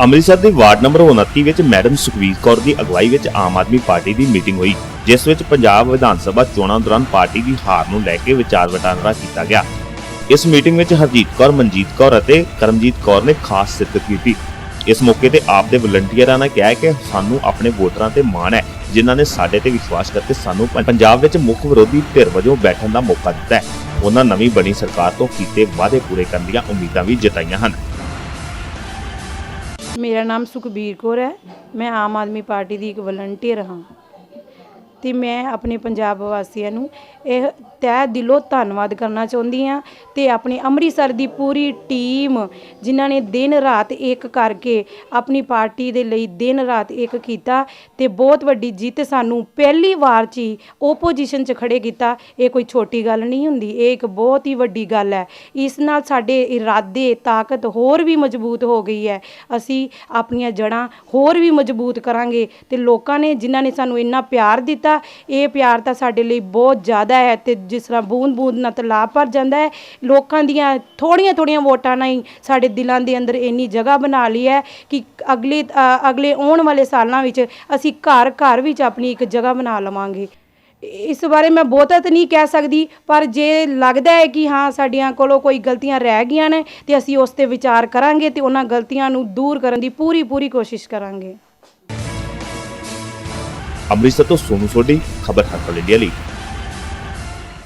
ਅੰਮ੍ਰਿਤਸਰ ਦੇ ward number 29 ਵਿੱਚ madam Sukhbir Kaur ਦੀ ਅਗਵਾਈ ਵਿੱਚ ਆਮ ਆਦਮੀ ਪਾਰਟੀ ਦੀ ਮੀਟਿੰਗ ਹੋਈ, ਜਿਸ ਵਿੱਚ ਪੰਜਾਬ ਵਿਧਾਨ ਸਭਾ ਚੋਣਾਂ ਦੌਰਾਨ ਪਾਰਟੀ ਦੀ ਹਾਰ ਨੂੰ ਲੈ ਕੇ ਵਿਚਾਰ ਵਟਾਂਦਰਾ ਕੀਤਾ ਗਿਆ। ਇਸ ਮੀਟਿੰਗ ਵਿੱਚ ਹਰਜੀਤ ਕੌਰ, ਮਨਜੀਤ ਕੌਰ ਅਤੇ ਕਰਮਜੀਤ ਕੌਰ ਨੇ ਖਾਸ ਸ਼ਿਰਕਤ ਕੀਤੀ। ਇਸ ਮੌਕੇ ਤੇ ਆਪ ਦੇ ਵਲੰਟੀਅਰਾਂ ਨੇ ਕਿਹਾ ਕਿ ਸਾਨੂੰ ਆਪਣੇ ਵੋਟਰਾਂ ਤੇ ਮਾਣ ਹੈ, ਜਿਨ੍ਹਾਂ ਨੇ ਸਾਡੇ ਤੇ ਵਿਸ਼ਵਾਸ ਕਰਕੇ ਸਾਨੂੰ ਪੰਜਾਬ ਵਿੱਚ ਮੁੱਖ ਵਿਰੋਧੀ ਧਿਰ ਵਜੋਂ ਬੈਠਣ ਦਾ ਮੌਕਾ ਦਿੱਤਾ ਹੈ। ਉਹਨਾਂ ਨਵੀਂ ਬਣੀ ਸਰਕਾਰ ਤੋਂ ਕੀਤੇ ਵਾਅਦੇ ਪੂਰੇ ਕਰਨ ਦੀਆਂ ਉਮੀਦਾਂ ਵੀ ਜਤਾਈਆਂ ਹਨ। ਮੇਰਾ ਨਾਮ ਸੁਖਬੀਰ ਕੌਰ ਹੈ। ਮੈਂ ਆਮ ਆਦਮੀ ਪਾਰਟੀ ਦੀ ਇੱਕ ਵਲੰਟੀਅਰ ਹਾਂ। ਤੇ ਮੈਂ ਆਪਣੇ ਪੰਜਾਬ ਵਾਸੀਆਂ ਨੂੰ ਇਹ ਤਹਿ ਦਿਲੋਂ ਧੰਨਵਾਦ ਕਰਨਾ ਚਾਹੁੰਦੀ ਹਾਂ ਅਤੇ ਆਪਣੀ ਅੰਮ੍ਰਿਤਸਰ ਦੀ ਪੂਰੀ ਟੀਮ ਜਿਨ੍ਹਾਂ ਨੇ ਦਿਨ ਰਾਤ ਇੱਕ ਕਰਕੇ ਆਪਣੀ ਪਾਰਟੀ ਦੇ ਲਈ ਦਿਨ ਰਾਤ ਇੱਕ ਕੀਤਾ ਅਤੇ ਬਹੁਤ ਵੱਡੀ ਜਿੱਤ ਸਾਨੂੰ ਪਹਿਲੀ ਵਾਰ 'ਚ ਹੀ ਓਪੋਜੀਸ਼ਨ 'ਚ ਖੜੇ ਕੀਤਾ, ਇਹ ਕੋਈ ਛੋਟੀ ਗੱਲ ਨਹੀਂ ਹੁੰਦੀ, ਇਹ ਇੱਕ ਬਹੁਤ ਹੀ ਵੱਡੀ ਗੱਲ ਹੈ। ਇਸ ਨਾਲ ਸਾਡੇ ਇਰਾਦੇ, ਤਾਕਤ ਹੋਰ ਵੀ ਮਜ਼ਬੂਤ ਹੋ ਗਈ ਹੈ। ਅਸੀਂ ਆਪਣੀਆਂ ਜੜਾਂ ਹੋਰ ਵੀ ਮਜ਼ਬੂਤ ਕਰਾਂਗੇ ਅਤੇ ਲੋਕਾਂ ਨੇ ਜਿਨ੍ਹਾਂ ਨੇ ਸਾਨੂੰ ਇੰਨਾ ਪਿਆਰ ਦਿੱਤਾ ਇਹ ਪਿਆਰ ਤਾਂ ਸਾਡੇ ਲਈ ਬਹੁਤ ਜ਼ਿਆਦਾ ਹੈ ਤੇ ਜਿਸ ਤਰ੍ਹਾਂ ਬੂੰਦ ਬੂੰਦ ਨਾਲ ਤਲਾਬ ਭਰ ਜਾਂਦਾ ਹੈ। ਲੋਕਾਂ ਦੀਆਂ ਥੋੜੀਆਂ ਥੋੜੀਆਂ ਵੋਟਾਂ ਨਾਲ ਹੀ ਸਾਡੇ ਦਿਲਾਂ ਦੇ ਅੰਦਰ ਇੰਨੀ ਜਗ੍ਹਾ ਬਣਾ ਲਈ ਹੈ ਕਿ ਅਗਲੇ ਅ, ਅਗਲੇ ਆਉਣ ਵਾਲੇ ਸਾਲਾਂ ਵਿੱਚ ਅਸੀਂ ਘਰ ਘਰ ਵਿੱਚ ਆਪਣੀ ਇੱਕ ਜਗ੍ਹਾ ਬਣਾ ਲਵਾਂਗੇ। ਇਸ ਬਾਰੇ ਮੈਂ ਬਹੁਤਾ ਤਾਂ ਨਹੀਂ ਕਹਿ ਸਕਦੀ ਪਰ ਜੇ ਲੱਗਦਾ ਹੈ ਕਿ ਹਾਂ ਸਾਡੀਆਂ ਕੋਲੋਂ ਕੋਈ ਗਲਤੀਆਂ ਰਹਿ ਗਈਆਂ ਨੇ ਤੇ ਅਸੀਂ ਉਸ ਤੇ ਵਿਚਾਰ ਕਰਾਂਗੇ ਤੇ ਉਹਨਾਂ ਗਲਤੀਆਂ ਨੂੰ ਦੂਰ ਕਰਨ ਦੀ ਪੂਰੀ ਪੂਰੀ ਕੋਸ਼ਿਸ਼ ਕਰਾਂਗੇ। ਅੰਮ੍ਰਿਤਸਰ ਤੋਂ ਸੋਨੂ ਸੋਢੀ ਖਬਰ ਹਰਪਲ ਇੰਡੀਆ ਲਈ